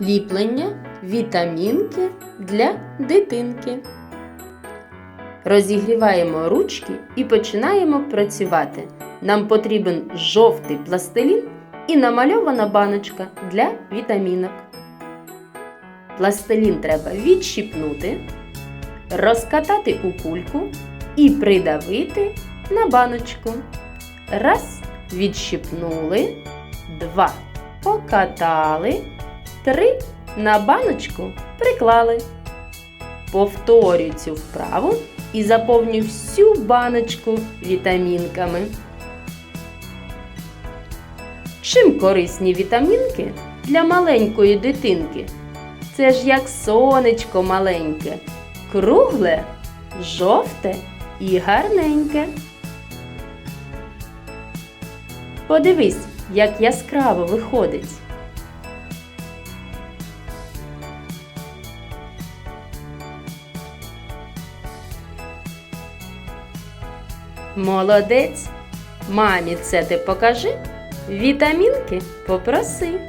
Ліплення, вітамінки для дитинки. Розігріваємо ручки і починаємо працювати. Нам потрібен жовтий пластилін і намальована баночка для вітамінок. Пластилін треба відщипнути, розкатати у кульку і придавити на баночку. Раз, відщипнули, два, покатали, три на баночку приклали. Повторюй цю вправу і заповнюй всю баночку вітамінками. Чим корисні вітамінки для маленької дитинки? Це ж як сонечко маленьке, кругле, жовте і гарненьке. Подивись, як яскраво виходить. Молодець! Мамі це ти покажи, вітамінки попроси.